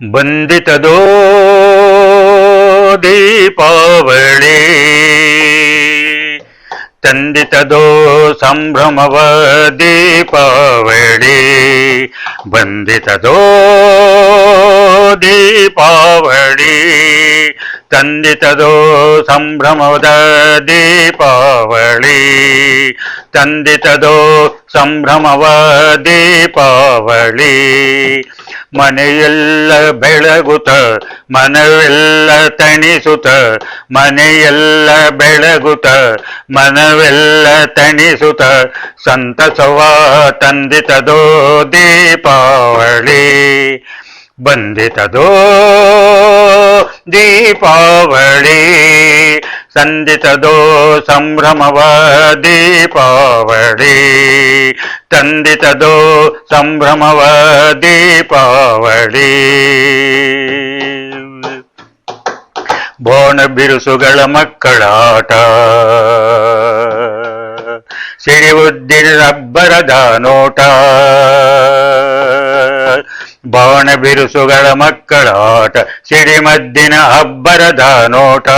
ಬಂದಿತದೋ ದೀಪಾವಳಿ ತಂದಿತದೋ ಸಂಭ್ರಮವ ದೀಪಾವಳಿ ಬಂದಿತದೋ ದೀಪಾವಳಿ ತಂದಿತದೋ ಸಂಭ್ರಮದ ದೀಪಾವಳಿ ತಂದಿತದೋ ಸಂಭ್ರಮವ ದೀಪಾವಳಿ ಮನೆಯೆಲ್ಲ ಬೆಳಗುತ ಮನವೆಲ್ಲ ತಣಿಸುತ ಮನೆಯೆಲ್ಲ ಬೆಳಗುತ ಮನವೆಲ್ಲ ತಣಿಸುತ ಸಂತಸವ ತಂದಿತದೋ ದೀಪಾವಳಿ. ಬಂದಿತದೋ ದೀಪಾವಳಿ. ಸಂದಿತದೋ ಸಂಭ್ರಮವ ದೀಪಾವಳಿ ತಂದಿತದೋ ಸಂಭ್ರಮವ ದೀಪಾವಳಿ ಬೋಣ ಬಿರುಸುಗಳ ಮಕ್ಕಳಾಟ. ಸಿಡಿವುದ್ದಿರಬ್ಬರದ ನೋಟ. ಬಾಣ ಬಿರುಸುಗಳ ಮಕ್ಕಳಾಟ. ಸಿಡಿಮದ್ದಿನ ಅಬ್ಬರದ ನೋಟ.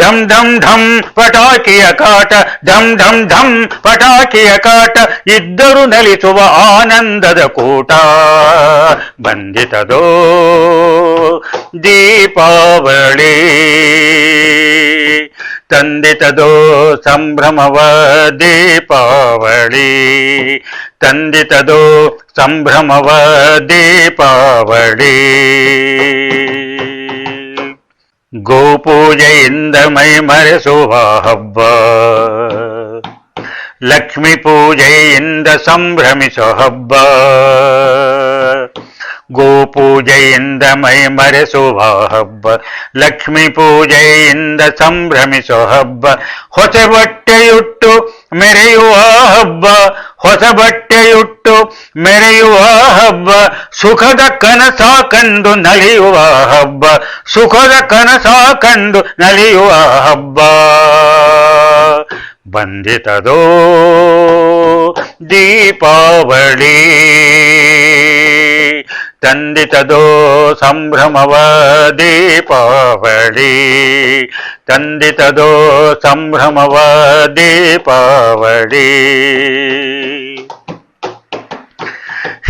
ಢಮ್ ಢಮ್ ಢಮ್ ಪಟಾಕಿಯ ಕಾಟ ಢಮ್ ಢಮ್ ಢಮ್ ಪಟಾಕಿಯ ಕಾಟ ಇದ್ದರು ನಲಿಸುವ ಆನಂದದ ಕೂಟ ಬಂದಿತದೋ ದೀಪಾವಳಿ ತಂದಿತದೋ ಸಂಭ್ರಮವ ದೀಪಾವಳಿ ತಂದಿತದೋ ಸಂಭ್ರಮವ ದೀಪಾವಳಿ ಗೋಪೂಜೆಯಿಂದ ಮೈ ಮರೆಸುವ ಹಬ್ಬ ಲಕ್ಷ್ಮಿ ಪೂಜೆಯಿಂದ ಸಂಭ್ರಮಿಸೋ ಹಬ್ಬ ಗೋಪೂಜೆಯಿಂದ ಮೈ ಮರೆಸುವ ಹಬ್ಬ ಲಕ್ಷ್ಮಿ ಪೂಜೆಯಿಂದ ಸಂಭ್ರಮಿಸೋ ಹಬ್ಬ ಹೊಸ ಬಟ್ಟೆಯುಟ್ಟು ಮೆರೆಯುವ ಹಬ್ಬ ಹೊಸ ಬಟ್ಟೆಯುಟ್ಟು ಮೆರೆಯುವ ಹಬ್ಬ, ಸುಖದ ಕನಸ ಕಂಡು ನಲಿಯುವ ಹಬ್ಬ, ಸುಖದ ಕನಸ ಕಂಡು ನಲಿಯುವ ಹಬ್ಬ. ಬಂದಿತದೋ ದೀಪಾವಳಿ, ತಂದಿತದೋ ಸಂಭ್ರಮವ ದೀಪಾವಳಿ, ತಂದಿತದೋ ಸಂಭ್ರಮವ ದೀಪಾವಳಿ.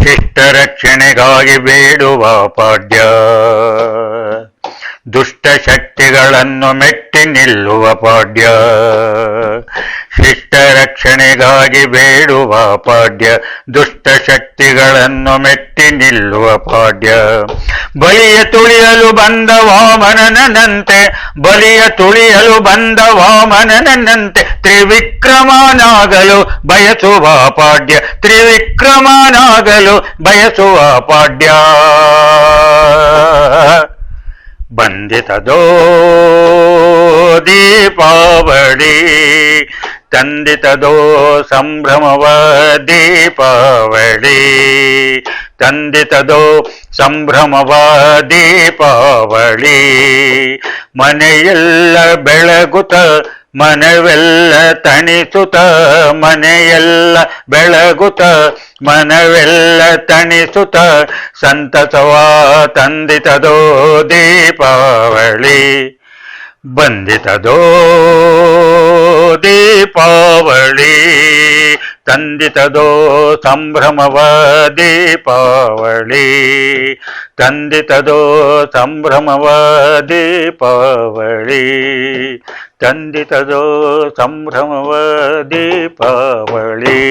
ಶಿಷ್ಟ ರಕ್ಷಣೆಗಾಗಿ ಬೇಡುವ ಪಾಡ್ಯ. ದುಷ್ಟ ಶಕ್ತಿಗಳನ್ನು ಮೆಟ್ಟಿ ನಿಲ್ಲುವ ಪಾಡ್ಯ. ರಕ್ಷಣೆಗಾಗಿ ಬೇಡುವ ಪಾಡ್ಯ, ದುಷ್ಟ ಶಕ್ತಿಗಳನ್ನು ಮೆಟ್ಟಿ ನಿಲ್ಲುವ ಪಾಡ್ಯ. ಬಲಿಯ ತುಳಿಯಲು ಬಂದ ವಾಮನನಂತೆ, ಬಲಿಯ ತುಳಿಯಲು ಬಂದ ವಾಮನನಂತೆ ತ್ರಿವಿಕ್ರಮನಾಗಲು ಬಯಸುವ ಪಾಡ್ಯ, ತ್ರಿವಿಕ್ರಮನಾಗಲು ಬಯಸುವ ಪಾಡ್ಯ. ಬಂದಿತದೋ ದೀಪಾವಳಿ ತಂದಿತದೋ ಸಂಭ್ರಮವ ದೀಪಾವಳಿ ತಂದಿತದೋ ಸಂಭ್ರಮವ ದೀಪಾವಳಿ ಮನೆಯೆಲ್ಲ ಬೆಳಗುತ್ತ ಮನವೆಲ್ಲ ತಣಿಸುತ. ಮನೆಯೆಲ್ಲ ಬೆಳಗುತ್ತ ಮನವೆಲ್ಲ ತಣಿಸುತ. ಸಂತಸವ ತಂದಿತದೋ ದೀಪಾವಳಿ. ಬಂದಿತದೋ ದೀಪಾವಳಿ ತಂದಿತದೋ ಸಂಭ್ರಮವ ದೀಪಾವಳಿ ತಂದಿತದೋ ಸಂಭ್ರಮವ ದೀಪಾವಳಿ ತಂದಿತದೋ ಸಂಭ್ರಮವ ದೀಪಾವಳಿ